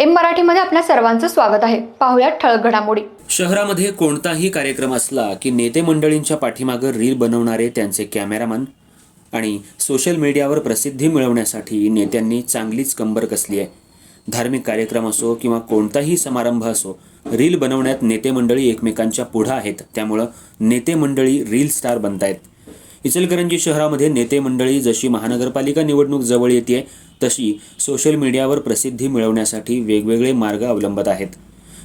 M मराठीमध्ये आपल्या सर्वांचं स्वागत आहे. पाहुयात ठळक घडामोडी. शहरामध्ये कोणताही कार्यक्रम असला की नेते मंडळींच्या पाठीमागं रील बनवणारे त्यांचे कॅमेरामन आणि सोशल मीडियावर प्रसिद्धी मिळवण्यासाठी नेत्यांनी चांगलीच कंबर कसली आहे. धार्मिक कार्यक्रम असो किंवा कोणताही समारंभ असो रील बनवण्यात नेते मंडळी एकमेकांच्या पुढं आहेत. त्यामुळं नेते मंडळी रील स्टार बनतायत. इचलकरंजी शहरामध्ये नेते मंडळी जशी महानगरपालिका निवडणूक जवळ येते तशी सोशल मीडियावर प्रसिद्धी मिळवण्यासाठी वेगवेगळे मार्ग अवलंबत आहेत.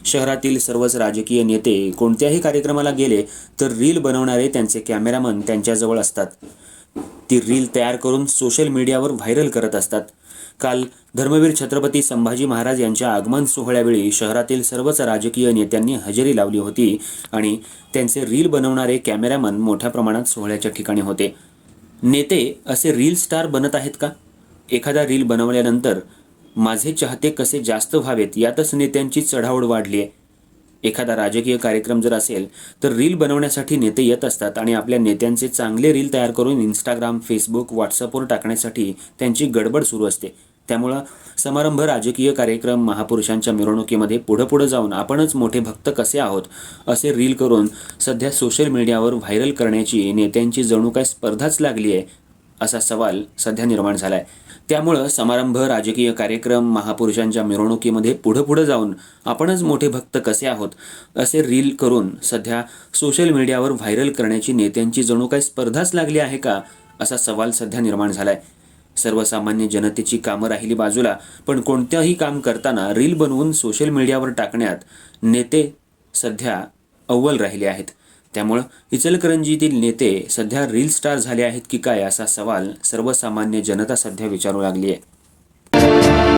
शहरातील सर्वच राजकीय नेते कोणत्याही कार्यक्रमाला गेले तर रील बनवणारे त्यांचे कॅमेरामन त्यांच्याजवळ असतात. ती रील तयार करून सोशल मीडियावर व्हायरल करत असतात. काल धर्मवीर छत्रपती संभाजी महाराज यांच्या आगमन सोहळ्यावेळी शहरातील सर्वच राजकीय नेत्यांनी हजेरी लावली होती आणि त्यांचे रील बनवणारे कॅमेरामन मोठ्या प्रमाणात सोहळ्याच्या ठिकाणी होते. नेते असे रील स्टार बनत आहेत का? एखादा रील बनवल्यानंतर माझे चाहते कसे जास्त व्हावेत यातच नेत्यांची चढावड वाढली आहे. एखादा राजकीय कार्यक्रम जर असेल तर रील बनवण्यासाठी नेते येत असतात आणि आपल्या नेत्यांचे चांगले रील तयार करून इंस्टाग्राम फेसबुक व्हॉट्सअपवर टाकण्यासाठी त्यांची गडबड सुरू असते. त्यामुळं समारंभ राजकीय कार्यक्रम महापुरुषांच्या मिरवणुकीमध्ये पुढं पुढं जाऊन आपणच मोठे भक्त कसे आहोत असे रील करून सध्या सोशल मीडियावर व्हायरल करण्याची नेत्यांची जणू काय स्पर्धाच लागली आहे असा सवाल सध्या निर्माण झालाय. त्यामुळं समारंभ राजकीय कार्यक्रम महापुरुषांच्या मिरवणुकीमध्ये पुढं पुढं जाऊन आपणच मोठे भक्त कसे आहोत असे रील करून सध्या सोशल मीडियावर व्हायरल करण्याची नेत्यांची जणू काही स्पर्धाच लागली आहे का असा सवाल सध्या निर्माण झालाय. सर्वसामान्य जनतेची कामं राहिली बाजूला पण कोणत्याही काम करताना रील बनवून सोशल मीडियावर टाकण्यात नेते सध्या अव्वल राहिले आहेत. त्यामुळं इचलकरंजीतील नेते सध्या रील स्टार झाले आहेत की काय असा सवाल सर्वसामान्य जनता सध्या विचारू लागली आहे.